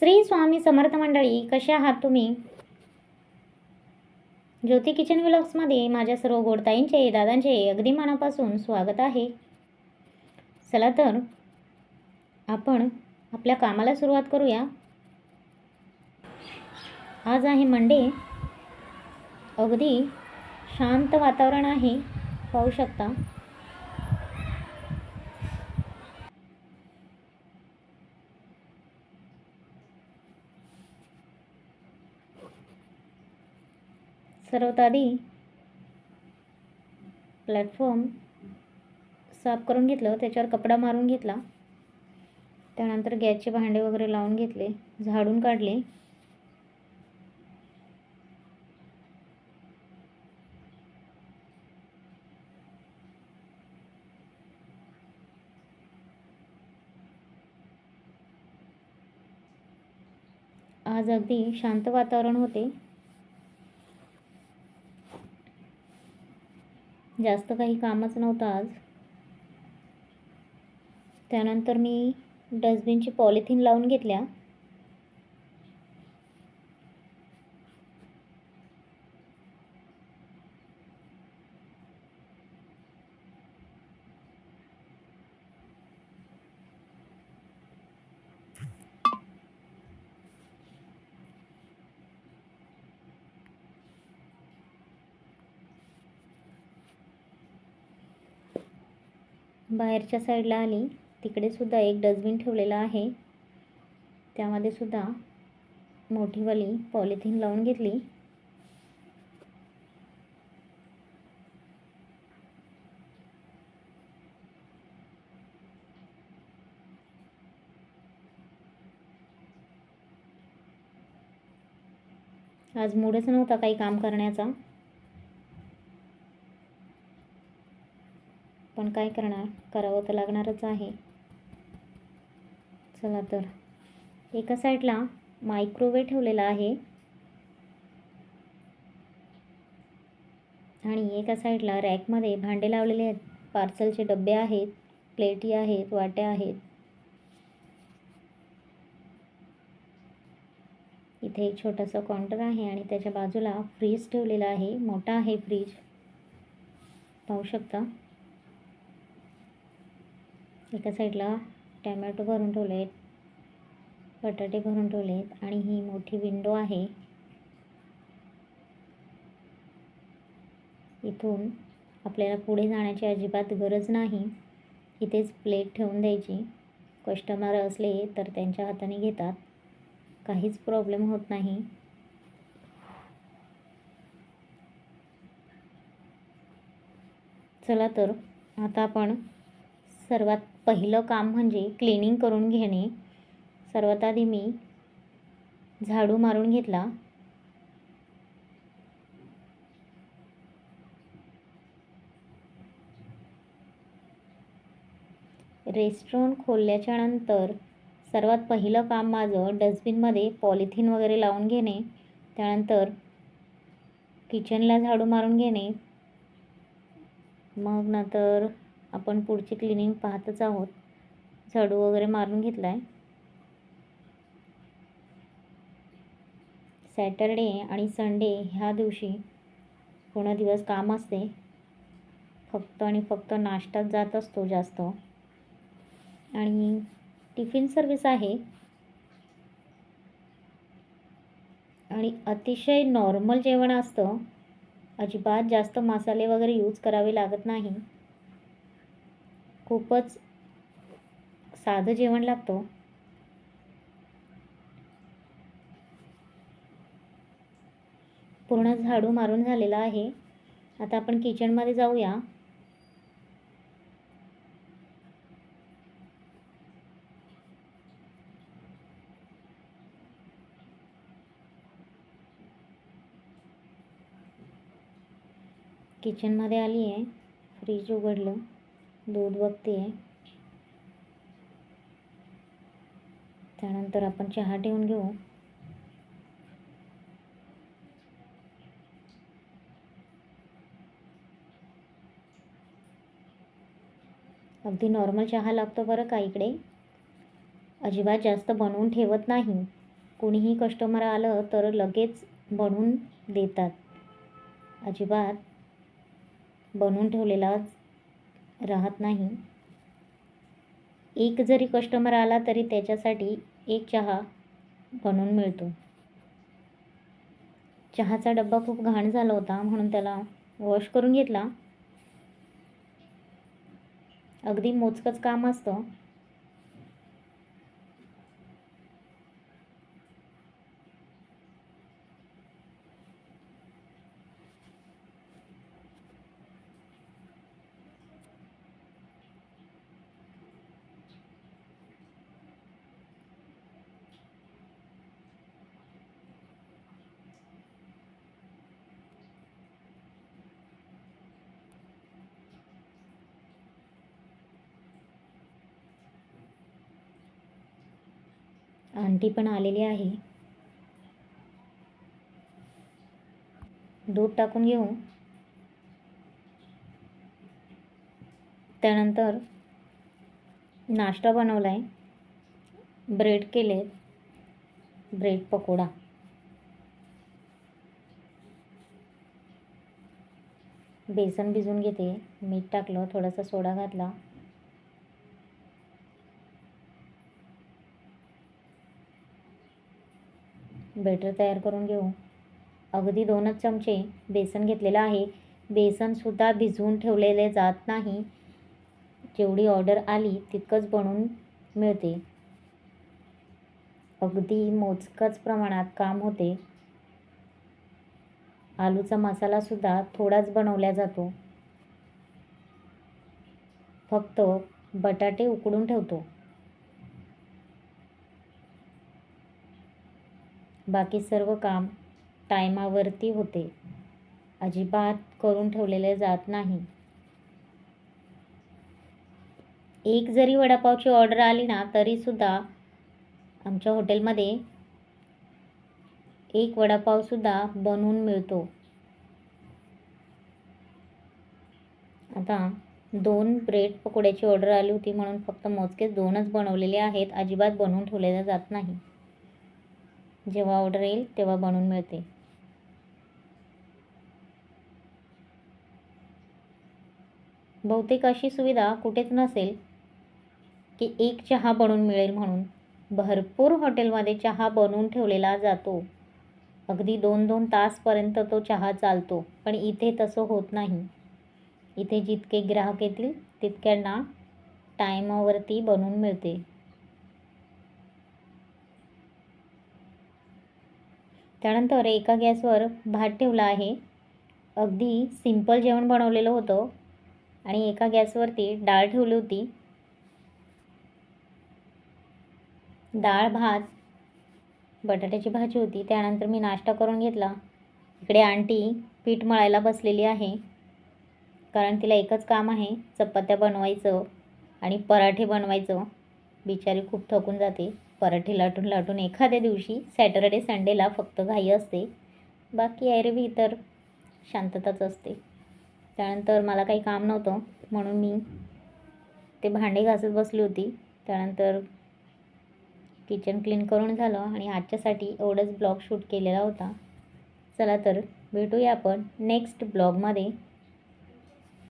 श्री स्वामी समर्थ मंडळी कशा आहात तुम्ही? ज्योती किचन व्लॉग्समध्ये माझ्या सर्व गोडताईंचे दादांचे अगदी मनापासून स्वागत आहे. चला तर आपण आपल्या कामाला सुरुवात करूया. आज आहे मंडे अगदी शांत वातावरण आहे पाहू शकता. सर्वात आधी प्लॅटफॉर्म साफ करून घेतलं त्याच्यावर कपडा मारून घेतला. त्यानंतर गॅसचे भांडे वगैरे लावून घेतले झाडून काढले. आज अगदी शांत वातावरण होते. जास्त काही कामच नव्हतं आज. त्यानंतर मी डस्टबिनची पॉलिथिन लावून घेतल्या. बाहेरच्या साईडला आली. तिकडे सुद्धा एक डस्टबिन ठेवलेला आहे. त्यामध्ये सुद्धा मोठीवाली पॉलिथिन लावून घेतली. आज मूडच नव्हता काही काम करण्याचा. पण काय करणार? करावं तर लागणारच आहे. चला तर. एका साईडला मायक्रोवेव्ह ठेवलेला आहे. आणि एका साईडला रॅकमध्ये भांडे लावलेले आहेत. पार्सलचे डबे आहेत. प्लेटी आहेत. वाट्या आहेत. इथे एक छोटासा काउंटर आहे आणि त्याच्या बाजूला फ्रीज ठेवलेला आहे. मोठा आहे फ्रीज. पाहू शकता? एका साईडला टॅमॅटो भरून ठेवले आहेत बटाटे भरून ठेवले आहेत आणि ही मोठी विंडो आहे. इथून आपल्याला पुढे जाण्याची अजिबात गरज नाही. इथेच प्लेट ठेवून द्यायची. कस्टमर असले तर त्यांच्या हाताने घेतात. काहीच प्रॉब्लेम होत नाही. चला तर आता आपण सर्वात पहिलं काम म्हणजे क्लिनिंग करून घेणे. सर्वात आधी मी झाडू मारून घेतला. रेस्टॉरंट खोलल्याच्या नंतर सर्वात पहिलं काम माझं डस्टबिनमध्ये पॉलिथिन वगैरे लावून घेणे. त्यानंतर किचनला झाडू मारून घेणे. मग नंतर आपण पुढची क्लिनिंग पाहतच आहोत. झाडू वगैरे मारून घेतला आहे सॅटरडे आणि संडे ह्या दिवशी पूर्ण दिवस काम असते. फक्त आणि फक्त नाश्ताच जात असतो जास्त. आणि टिफिन सर्विस आहे. आणि अतिशय नॉर्मल जेवण असतं. अजिबात जास्त मसाले वगैरे यूज करावे लागत नाही. खूपच साधं जेवण लागतो. पूर्ण झाडू मारून झालेला आहे. आता आपण किचनमध्ये जाऊया. किचनमध्ये आली आहे फ्रीज उघडलं. दूध बघते आहे त्यानंतर आपण चहा ठेवून घेऊ. अगदी नॉर्मल चहा लागतो बरं का इकडे? अजिबात जास्त बनवून ठेवत नाही. कोणीही कस्टमर आलं तर लगेच बनवून देतात. अजिबात बनवून ठेवलेला राहत नाही. एक जरी कस्टमर आला तरी त्याच्यासाठी एक चहा बनवून मिळतो. चहाचा डब्बा खूप घाण झाला होता म्हणून त्याला वॉश करून घेतला. अगदी मोजकंच काम असतं. आंटी पण आलेली आहे. दूध टाकून घेऊ. त्यानंतर नाश्ता बनवला आहे ब्रेड केले ब्रेड पकोडा. बेसन भिजून घेते. मीठ टाकलं थोडासा सोडा घातला. बेटर तयार करून घेऊ. अगदी दोनच चमचे बेसन घेतलेलं आहे. बेसनसुद्धा भिजवून ठेवलेले जात नाही. जेवढी ऑर्डर आली तितकंच बनवून मिळते. अगदी मोजकंच प्रमाणात काम होते. आलूचा मसालासुद्धा थोडाच बनवला जातो. फक्त बटाटे उकडून ठेवतो. बाकी सर्व काम टायमावरती होते. अजिबात करून ठेवलेले जात नाही. एक जरी वडापावची ऑर्डर आली ना तरीसुद्धा आमच्या हॉटेलमध्ये एक वडापावसुद्धा बनवून मिळतो. आता दोन ब्रेड पकोड्याची ऑर्डर आली होती म्हणून फक्त मोजकेच दोनच बनवलेले आहेत. अजिबात बनवून ठेवलेल्या जात नाही. जेव्हा ऑर्डर येईल तेव्हा बनवून मिळते. बहुतेक अशी सुविधा कुठेच नसेल की एक चहा बनवून मिळेल म्हणून. भरपूर हॉटेलमध्ये चहा बनवून ठेवलेला जातो. अगदी दोन दोन तासपर्यंत तो चहा चालतो पण इथे तसं होत नाही. इथे जितके ग्राहक येतील तितक्यांना टायमावरती बनवून मिळते. त्यानंतर एका गॅसवर भात ठेवला आहे. अगदी सिंपल जेवण बनवलेलं होतं आणि एका गॅसवरती डाळ ठेवली होती. डाळ भात बटाट्याची भाजी होती. त्यानंतर मी नाश्ता करून घेतला. इकडे आंटी पीठ मळायला बसलेली आहे. कारण तिला एकच काम आहे चपात्या बनवायचं आणि पराठे बनवायचं. बिचारी खूप थकून जाते. पराठे लाटून लाटून एखाद्या दिवशी सॅटरडे संडेला फक्त घाई असते. बाकी एरवी तर शांतताच असते. त्यानंतर मला काही काम नव्हतं म्हणून मी ते भांडे घासत बसली होती. त्यानंतर किचन क्लीन करून झालं आणि आजच्यासाठी एवढंच ब्लॉग शूट केलेला होता. चला तर भेटूया आपण नेक्स्ट ब्लॉगमध्ये.